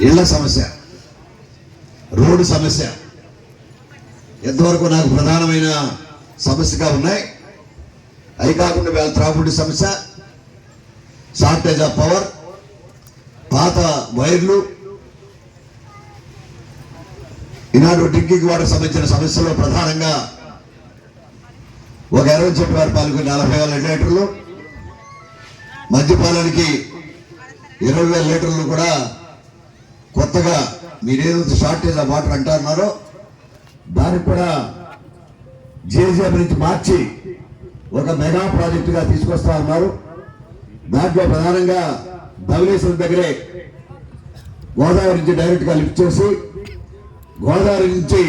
ఇళ్ళ సమస్య రోడ్డు సమస్య ఎంతవరకు నాకు ప్రధానమైన సమస్యగా ఉన్నాయి? అవి కాకుండా వేళ త్రాగుడి సమస్య షార్టేజ్ ఆఫ్ పవర్ పాత వైర్లు ఈనాడు డ్రింకింగ్ వాటర్ సంబంధించిన సమస్యలో ప్రధానంగా ఒక ఇరవై చెట్టు వారి పాలకు నలభై వేల లీటర్లు మద్యపాలానికి ఇరవై వేల లీటర్లు కూడా కొత్తగా మీరేదో షార్టేజ్ ఆఫ్ వాటర్ అంటున్నారో దానికి కూడా జేజీఎం నుంచి మార్చి ఒక మెగా ప్రాజెక్టుగా తీసుకొస్తా ఉన్నారు. దాంట్లో ప్రధానంగా ధవలేశ్వరం దగ్గరే గోదావరి నుంచి డైరెక్ట్గా లిఫ్ట్ చేసి గోదావరి నుంచి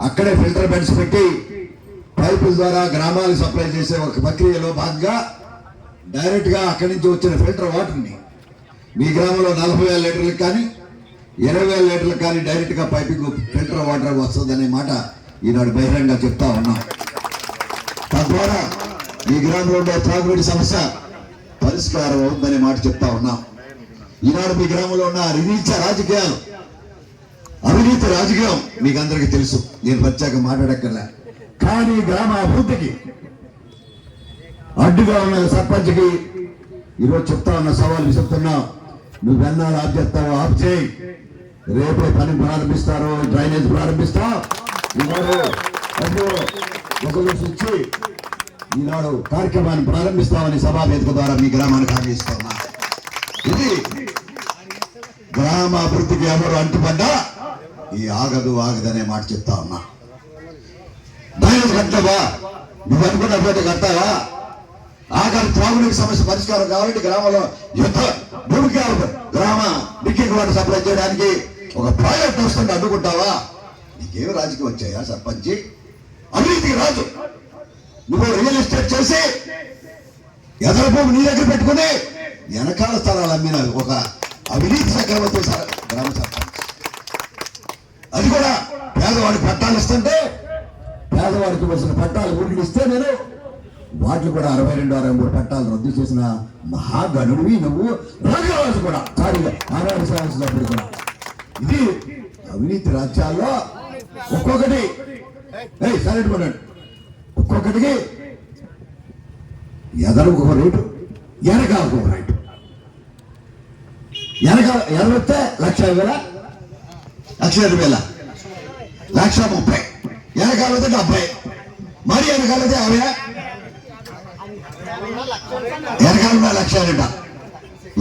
అక్కడే ఫిల్టర్ బెడ్స్ పెట్టి పైపుల ద్వారా గ్రామాలకు సప్లై చేసే ఒక ప్రక్రియలో భాగంగా డైరెక్ట్గా అక్కడి నుంచి వచ్చిన ఫిల్టర్ వాటర్ని మీ గ్రామంలో నలభై వేల లీటర్లకు కానీ ఇరవై వేల లీటర్లు కానీ డైరెక్ట్గా పైపింగ్ ఫిల్టర్ వాటర్ వస్తుందనే మాట ఈనాడు బహిరంగ చెప్తా ఉన్నాం. తద్వారా ఈ గ్రామంలో ఉండే త్రాగునీటి సమస్య పరిష్కారం అవుతుందనే మాట చెప్తా ఉన్నాం. ఈనాడు మీ గ్రామంలో ఉన్న అవినీత రాజకీయాలు అవినీతి రాజకీయం మీకు అందరికీ తెలుసు. నేను ప్రత్యేక మాట్లాడక్కర్లే. కానీ గ్రామ అభివృద్ధికి అడ్డుగా ఉన్న సర్పంచ్కి ఈరోజు చెప్తా ఉన్న సవాల్ చెప్తున్నాం. నువ్వు వెన్నాడు ఆఫ్ ఆఫ్ చేయి. రేపే పని ప్రారంభిస్తారు డ్రైనేజ్ ప్రారంభిస్తావు ఈనాడు ఇచ్చి ఈనాడు కార్యక్రమాన్ని ప్రారంభిస్తామని సభా ద్వారా మీ గ్రామానికి హామీ ఇస్తున్నా ఇది గ్రామాభివృద్ధికి ఎవరు అంటుపడ్డా? ఈ ఆగదు ఆగదనే మాట చెప్తా ఉన్నా. డ్రైనేజ్ కట్టవా? నువ్వు అనుకున్న పోటీ కట్టావా? ఆఖరి త్రాగునీటి సమస్య పరిష్కారం కావాలంటే గ్రామంలో యుద్ధ భూమికి గ్రామ డిగ్రీకి వాటర్ సప్లై చేయడానికి ఒక ప్రాజెక్ట్ వస్తుంటే అడ్డుకుంటావా? నీకేం రాజకీయం వచ్చాయా సర్పంచి? అవినీతికి రాజు. నువ్వు రియల్ ఎస్టేట్ చేసి ఎదల భూమి నీ దగ్గర పెట్టుకుని వెనకాల స్థలాలు అమ్మిన ఒక అవినీతి చక్రవర్తి గ్రామ సర్పంచ్. అది కూడా పేదవాడికి పట్టాలు ఇస్తుంటే పేదవాడికి వచ్చిన పట్టాలు ఊరికి ఇస్తే నేను వాటిని కూడా అరవై రెండు అరవై మూడు పట్టాలు రద్దు చేసిన మహాగణుడివి నువ్వు. రాజరాజు కూడా సారీగా ఆనాడు కూడా ఇది అవినీతి రాజ్యాల్లో ఒక్కొక్కటి. ఏయ్ సైలెంట్ కొనండి ఒక్కొక్కటికి ఎదరకు ఒక రేటు వెనకాలకు ఒక రేటు. ఎనక ఎదరొస్తే లక్ష వేల లక్ష ఇరవై వేల లక్ష ముప్పై. వెనకాలైతే డెబ్బై మరి వెనకాలైతే యాభై. వెనకాల లక్ష రెండ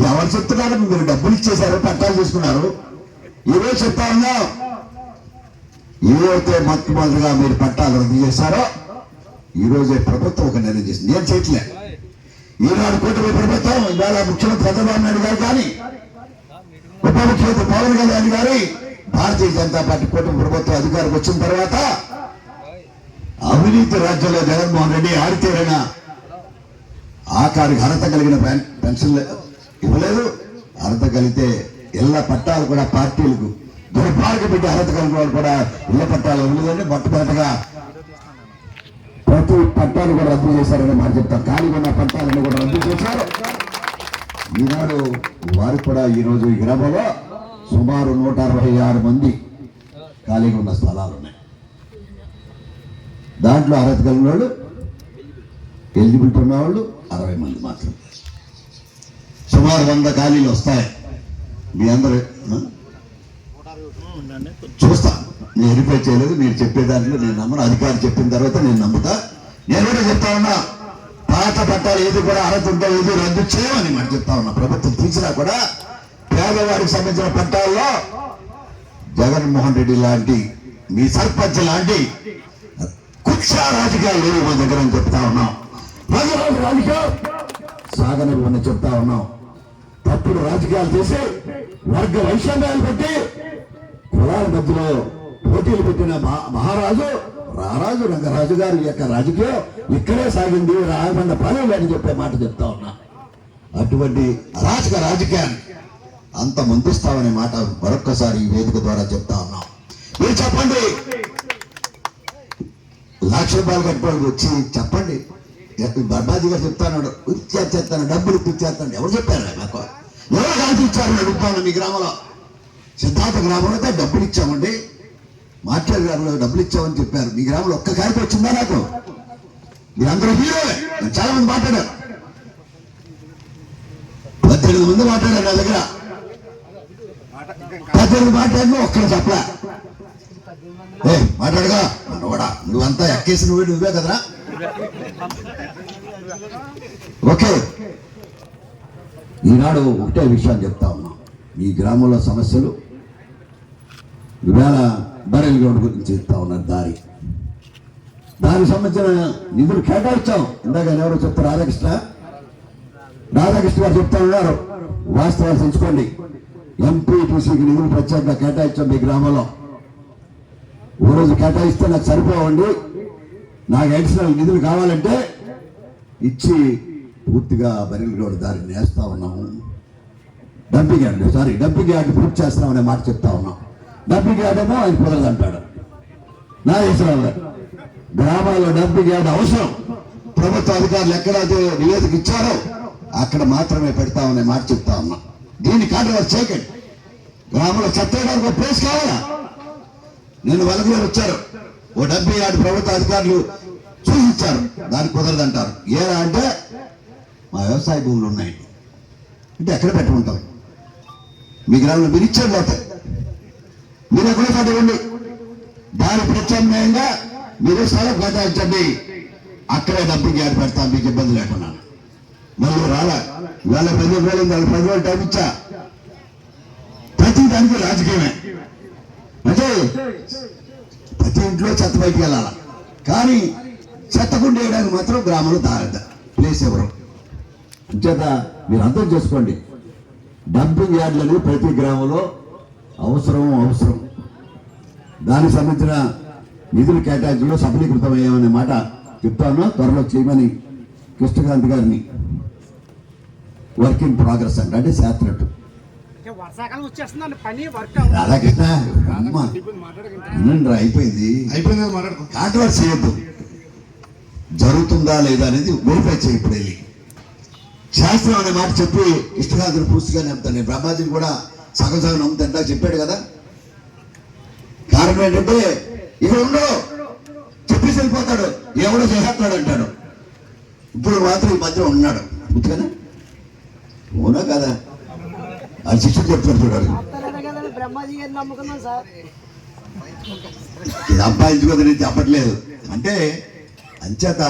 ఎవరు చెప్తున్నారు? మీరు డబ్బులు ఇచ్చేశారు పట్టాలు తీసుకున్నారు ఏదో చెప్తా ఉన్నా ఏవైతే మొట్టమొదటిగా మీరు పట్టాలు రద్దు చేశారో ఈ రోజే ప్రభుత్వం ఒక నిర్ణయం చేసింది. నేను చేయట్లే. ఈనాడు కూటమి ప్రభుత్వం ఇవాళ ముఖ్యమంత్రి చంద్రబాబు నాయుడు గారు కానీ ఉప ముఖ్యమంత్రి పవన్ కళ్యాణ్ గారి భారతీయ జనతా పార్టీ కూటమి ప్రభుత్వం అధికారికి వచ్చిన తర్వాత అవినీతి రాజ్యంలో జగన్మోహన్ రెడ్డి ఆడితేరైన ఆఖరికి అర్హత కలిగిన పెన్- పెన్షన్లు ఇవ్వలేదు. అర్హత కలిగితే ఇళ్ళ పట్టాలు కూడా పార్టీలకు దుర్భాగ్య పెట్టి అర్హత కలిగిన వాళ్ళు కూడా ఇళ్ళ పట్టాలు ఇవ్వలేదని మొట్టమొదటిగా ప్రతి పట్టాలు కూడా రద్దు చేశారని మాట చెప్తారు ఖాళీగా ఉన్న పట్టాలను కూడా రద్దు చేశారు. ఈనాడు వారు కూడా ఈరోజు ఈ గ్రామంలో సుమారు నూట అరవై ఆరు మంది ఖాళీగా ఉన్న స్థలాలు ఉన్నాయి. దాంట్లో అర్హత కలిగిన వాళ్ళు ఎలిజిబిలిటీ ఉన్నవాళ్ళు అరవై మంది మాత్రం. సుమారు వంద ఖాళీలు వస్తాయి. మీ అందరూ చూస్తా. నేను వెరిఫై చేయలేదు మీరు చెప్పే నేను నమ్మను. అధికారి చెప్పిన తర్వాత నేను నమ్ముతా. నేను కూడా చెప్తా ఉన్నా పాత పట్టాలు ఏది కూడా అర్హత ఉందో ఏది రద్దు చేయమని మాట చెప్తా ఉన్నా. ప్రభుత్వం తీసినా కూడా పేదవాడికి సంబంధించిన పట్టాల్లో జగన్మోహన్ రెడ్డి లాంటి మీ సర్పంచ్ లాంటి కుక్ష రాజకీయాలు లేవు మా దగ్గర అని చెప్తా ఉన్నాం. రాజరాజు రాజకీయం సాగనివ్వని చెప్తా ఉన్నాం. తప్పుడు రాజకీయాలు చేసి వర్గ వైషమ్యాలు పెట్టి కులాల మధ్యలో పోటీలు పెట్టిన మహా- మహారాజు రారాజు రంగరాజు గారి యొక్క రాజకీయం ఇక్కడే సాగింది రాయబండ పని అని చెప్పే మాట చెప్తా ఉన్నా. అటువంటి అరాచక రాజకీయాన్ని అంత ముందుస్తామనే మాట మరొక్కసారి ఈ వేదిక ద్వారా చెప్తా ఉన్నాం. మీరు చెప్పండి. లక్ష రూపాయలు కట్టుకోవడానికి వచ్చి చెప్పండి. బర్బాజీ గారు చెప్తాను ఇచ్చేస్తాను డబ్బులు ఇచ్చేస్తాను ఎవరు చెప్పారు నాకు ఎవరు కాల్చి అడుగుతాను మీ గ్రామంలో? సిద్ధార్థ గ్రామంలో అయితే డబ్బులు ఇచ్చామండి. మాట్లాడి గ్రామంలో డబ్బులు ఇచ్చామని చెప్పారు. మీ గ్రామంలో ఒక్క కాగితం వచ్చిందా నాకు? మీరందరూ హీరోలే. నేను చాలా మంది మాట్లాడారు. పద్దెనిమిది మంది మాట్లాడారు నా దగ్గర. పద్దెనిమిది మాట్లాడిన ఒక్కడ చెప్పలే. ఏ మాట్లాడగా కూడా. నువ్వంతా ఎక్కేసి నువ్వే నువ్వే కదరా. ఓకే. ఈనాడు ఒకటే విషయం చెప్తా ఉన్నా. ఈ గ్రామంలో సమస్యలు ఇవాళ బరెల్ గ్రౌండ్ గురించి చెప్తా ఉన్నారు దారి. దానికి సంబంధించిన నిధులు కేటాయించాం. ఇందాక ఎవరో చెప్తారు రాధాకృష్ణ. రాధాకృష్ణ గారు చెప్తా ఉన్నారు. వాస్తవాలు తెలుసుకోండి. ఎంపీటీసీకి నిధులు ప్రత్యేకంగా కేటాయించాం మీ గ్రామంలో. ఓ రోజు కేటాయిస్తే నాకు సరిపోవండి. నాకు అడిషనల్ నిధులు కావాలంటే ఇచ్చి పూర్తిగా బరిల్ కూడా దారిని వేస్తా ఉన్నాము. Dumping yard sorry dumping yard పూర్తి చేస్తామనే మాట చెప్తా ఉన్నాం. డంపింగ్ యార్డ్ ఏమో ఆయన కుదరదు అంటాడు. నా దేశంలో గ్రామాల్లో డంపింగ్ యార్డ్ అవసరం. ప్రభుత్వ అధికారులు ఎక్కడైతే నివేదిక ఇచ్చారో అక్కడ మాత్రమే పెడతామనే మాట చెప్తా ఉన్నాం. దీన్ని కాంట్రవర్స్ చేయకండి. గ్రామంలో చెత్త ఒక ప్లేస్ కావాలా? నేను వెలగలో వచ్చారు. ఓ డెబ్బై ఆడు ప్రభుత్వ అధికారులు సూచించారు దానికి కుదరదంటారు. ఏరా అంటే మా వ్యవసాయ భూములు ఉన్నాయి. అంటే ఎక్కడ పెట్టుకుంటాం? మీ గ్రామంలో మీరు ఇచ్చారు లేకపోతే? మీరు ఎక్కడ చదవండి దాని ప్రత్యామ్నాయంగా మీరు స్థలం కేటాయించండి. అక్కడే డబ్బుకి ఏడు మీకు ఇబ్బంది లేకుండా. మళ్ళీ రాలా. వేల పది వేలు వాళ్ళ పది వేలు టైం ఇచ్చా. ప్రతి దానికి రాజకీయమే. అంటే ప్రతి ఇంట్లో చెత్త బయటికి వెళ్ళాలి? కానీ చెత్త వేయడానికి మాత్రం గ్రామంలో దారద ప్లేస్ ఎవరు? అంచేత మీరు అర్థం చేసుకోండి. డంపింగ్ యార్డ్లు అనేవి ప్రతి గ్రామంలో అవసరం అవసరం. దానికి సంబంధించిన నిధులు కేటాయించడంలో సఫలీకృతమయ్యామనే మాట చెప్తాను. త్వరలో చేయమని కృష్ణకాంత్ గారిని. వర్క్ ఇన్ ప్రోగ్రెస్ అంటే అంటే శాస్త్రట్టు. వర్షాకాలం వచ్చేస్తుందండి పని వర్క్ రాధాకృష్ణ అమ్మ. వినండి రా, అయిపోయింది? అయిపోయింది మాట్లాడుకో. కాంట్రవర్సీ చేయొద్దు. జరుగుతుందా లేదా అనేది వెరిఫై చేయి ఇప్పుడు వెళ్ళి. శాస్త్రం అనే మాట చెప్పి ఇష్టకాంతులు పూర్తిగా నమ్ముతాను. నేను బ్రహ్మాజీని కూడా సగం సగం నమ్ముతాంటా చెప్పాడు కదా. కారణం ఏంటంటే ఇక్కడ ఉండో. చెప్పేసి వెళ్ళిపోతాడు. ఎవడో చేసేస్తాడు అంటాడు. ఇప్పుడు మాత్రం ఈ మధ్య ఉన్నాడు. గుర్తుగానే? అవునా కదా? అది. శిష్యుడు చెప్తాడు చూడాలి ఇది అబ్బాయించుకోదని చెప్పట్లేదు. అంటే అంచేత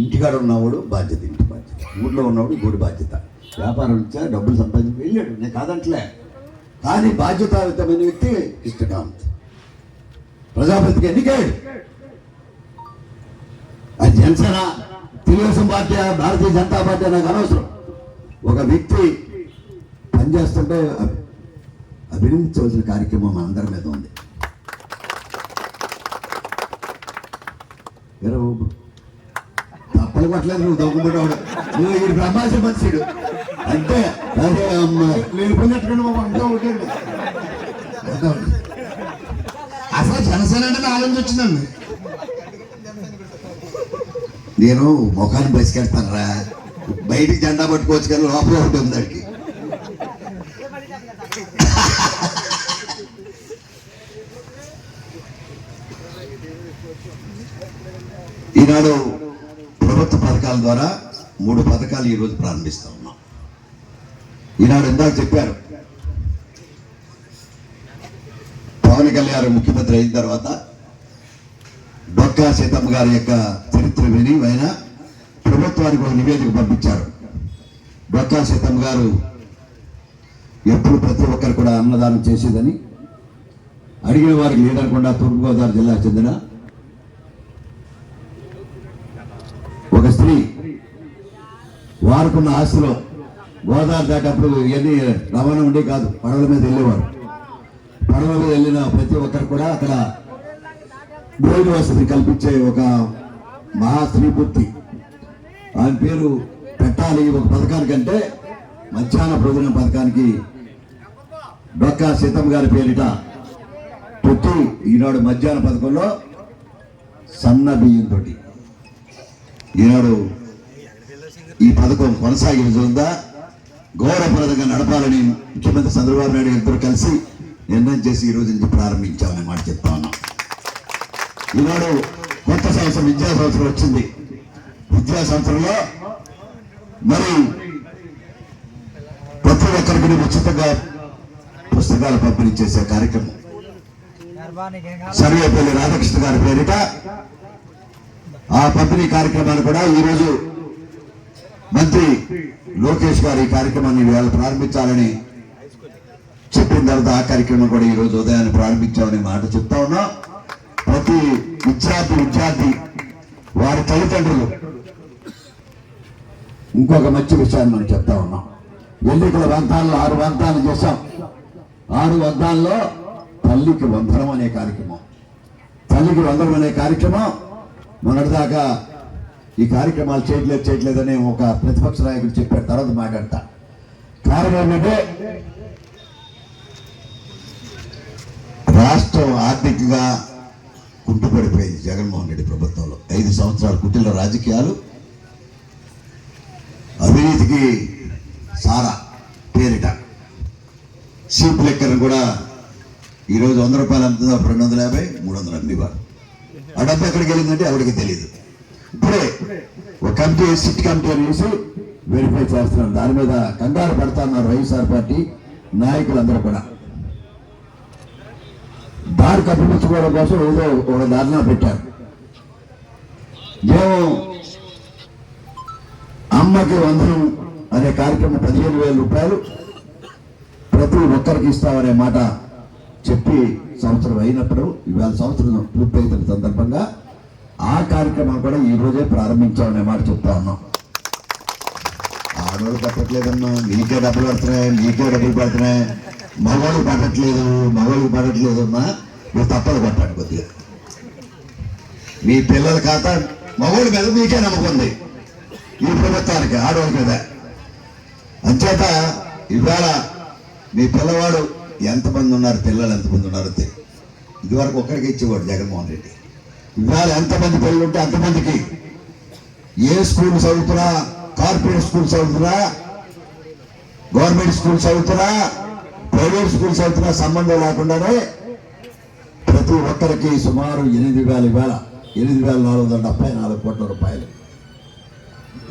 ఇంటికాడ ఉన్నవాడు బాధ్యత ఇంటి బాధ్యత. ఊర్లో ఉన్నవాడు గూడి బాధ్యత. వ్యాపారం ఇచ్చా డబ్బులు సంపాదించి వెళ్ళాడు. నేను కాదంటలే. కానీ బాధ్యతాయుతమైన వ్యక్తి కృష్ణకాంత్ ప్రజాపతికి ఎన్నికాడు అది జనసేన తెలుగుదేశం పార్టీ భారతీయ జనతా పార్టీ నాకు అనవసరం. ఒక వ్యక్తి పనిచేస్తుంటే అభినందించవలసిన కార్యక్రమం మన అందరి మీద ఉంది. ఎరా తప్పలు కొట్టలేదు నువ్వు దొంగబడ్డాడు నువ్వు ఈ బ్రహ్మాసి మనిషిడు. అంటే అదే అమ్మ, నేను పోయినట్టుగా మా అంతా ఉంటుంది అసలు జనసేన అంటే నా ఆలోచన వచ్చిందండి. నేను ముఖాన్ని బసికెడతాను రా బయటికి జెండా పట్టుకోవచ్చు కానీ లోపల ఒకటి ఉంది దానికి ఈనాడు ప్రభుత్వ పథకాల ద్వారా మూడు పథకాలు ఈరోజు ప్రారంభిస్తా ఉన్నాం. ఈనాడు ఇందాక చెప్పారు. పవన్ కళ్యాణ్ ముఖ్యమంత్రి అయిన తర్వాత డొక్కా సీతమ్మ గారి యొక్క చరిత్ర విని ఆయన ప్రభుత్వానికి ఒక నివేదిక పంపించారు. డొక్కా సీతమ్మ గారు ఎప్పుడు ప్రతి ఒక్కరు కూడా అన్నదానం చేసేదని అడిగిన వారికి లేదనకుండా తూర్పుగోదావరి జిల్లాకు చెందిన ఒక స్త్రీ వారుకున్న ఆస్తిలో గోదావరి దాటప్పుడు ఇవన్నీ రవాణా ఉండే కాదు పడవల మీద వెళ్ళేవారు. పడవల మీద వెళ్ళిన ప్రతి ఒక్కరు కూడా అక్కడ భోజన వసతి కల్పించే ఒక మహా ఆయన పేరు పెట్టాలి ఒక పథకానికంటే మధ్యాహ్న భోజన పథకానికి డొక్కా సీతమ్మ గారి పేరిట పెట్టి ఈనాడు మధ్యాహ్న పథకంలో సన్న బియ్యంతో ఈనాడు ఈ పథకం కొనసాగించుందా గౌరవప్రదంగా నడపాలని ముఖ్యమంత్రి చంద్రబాబు నాయుడు ఇద్దరు కలిసి నిర్ణయం చేసి ఈ రోజు నుంచి ప్రారంభించామని మాట చెప్తా ఉన్నాం. ఈనాడు కొత్త సంవత్సరం విద్యా సంవత్సరం వచ్చింది. విద్యా సంవత్సరంలో మరి ప్రతి ఒక్కరికి ఉచితంగా పుస్తకాలు పంపిణీ చేసే కార్యక్రమం. సర్వేపల్లి రాధాకృష్ణ గారి పేరిట ఆ పంపిణీ కార్యక్రమాన్ని కూడా ఈరోజు మంత్రి లోకేష్ గారు ఈ కార్యక్రమాన్ని వేళ ప్రారంభించాలని చెప్పిన తర్వాత ఆ కార్యక్రమం కూడా ఈ రోజు ఉదయాన్ని ప్రారంభించామని మాట చెప్తా ఉన్నా. ప్రతి విద్యార్థి విద్యార్థి వారి తల్లిదండ్రులు ఇంకొక మంచి విషయాన్ని మనం చెప్తా ఉన్నాం. ఎన్నికల వంతాల్లో ఆరు వంతాలు చేశాం. ఆరు వంతాల్లో తల్లికి వందనం అనే కార్యక్రమం. తల్లికి వందనం అనే కార్యక్రమం మొన్నటిదాకా ఈ కార్యక్రమాలు చేయట్లేదు చేయట్లేదని ఒక ప్రతిపక్ష నాయకుడు చెప్పాడు తర్వాత మాట్లాడతా. కారణం ఏంటంటే రాష్ట్రం ఆర్థికంగా కుంటుపడిపోయింది జగన్మోహన్ రెడ్డి ప్రభుత్వంలో. ఐదు సంవత్సరాల కుటిల రాజకీయాలు అవినీతికి సారా పేరిట. సీప్ లెక్కను కూడా ఈరోజు వంద రూపాయలు అమ్ముతుందో రెండు వందల యాభై మూడు వందలు అమ్మేవారు ఆ డబ్బు ఎక్కడికి వెళ్ళిందంటే ఎవరికి తెలియదు ఇప్పుడే ఒక కమిటీ సిట్ కమిటీ అని వేసి వెరిఫై చేస్తున్నాం. దాని మీద కంగారు పడతా ఉన్నారు వైఎస్ఆర్ పార్టీ నాయకులందరూ కూడా. దారి కప్పిపుచ్చుకోవడం కోసం ఏదో ఒక ధర్నా పెట్టారు. మేము అమ్మకి వందనం అనే కార్యక్రమం పదిహేను వేల రూపాయలు ప్రతి ఒక్కరికి ఇస్తామనే మాట చెప్పి సంవత్సరం అయినప్పుడు ఇవాళ సంవత్సరం పూర్తయిన సందర్భంగా ఆ కార్యక్రమం కూడా ఈ రోజే ప్రారంభించామనే మాట చెప్తా ఉన్నాం ఆడవాళ్ళు పట్టట్లేదమ్మా. నీకే డబ్బులు పడుతున్నాయి మీకే డబ్బులు పడుతున్నాయి. మగవాళ్ళు పట్టట్లేదు మగవాళ్ళకి పడట్లేదు అమ్మా. మీరు తప్పదు పట్టాడు కొద్దిగా. మీ పిల్లల ఖాతా మగవాళ్ళ మీద మీకే నమ్మకం ఉంది. ఈ ప్రభుత్వానికి ఆడవాళ్ళ మీద. అంచేత ఇవాళ మీ పిల్లవాడు ఎంతమంది ఉన్నారు పిల్లలు ఎంతమంది ఉన్నారో తెలియదు ఇదివరకు ఒక్కడికి ఇచ్చేవాడు జగన్మోహన్ రెడ్డి. ఇవాళ ఎంతమంది పిల్లలు ఉంటే అంతమందికి ఏ స్కూల్ చదువుతున్నా కార్పొరేట్ స్కూల్ చదువుతున్నా గవర్నమెంట్ స్కూల్ చదువుతున్నా ప్రైవేట్ స్కూల్ చదువుతున్నా సంబంధం లేకుండానే ప్రతి ఒక్కరికి సుమారు ఎనిమిది వేల వేల ఎనిమిది వేల నాలుగు వందల డెబ్బై నాలుగు కోట్ల రూపాయలు.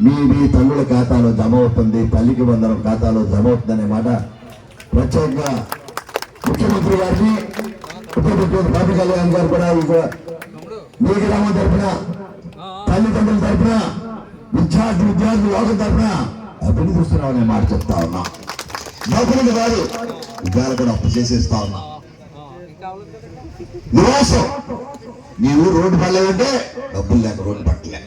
మీ మీ తల్లుల ఖాతాలో జమ అవుతుంది తల్లికి బంధనం ఖాతాలో జమ అవుతుందనే మాట ప్రత్యేకంగా ముఖ్యమంత్రి గారిని ఉప ముఖ్యమంత్రి పవన్ కళ్యాణ్ గారు కూడా మీ గ్రామం తరఫున తల్లిదండ్రుల తరఫున విద్యార్థి విద్యార్థి లోకం తరఫున అభినందిస్తున్నాం అనే మాట చెప్తా ఉన్నా. లోపలికి కాదు విద్యాలు కూడా అప్పు చేసేస్తా ఉన్నా. నివాసం. నీవు రోడ్డు పడలేదంటే డబ్బులు లేక రోడ్డు పట్టలే.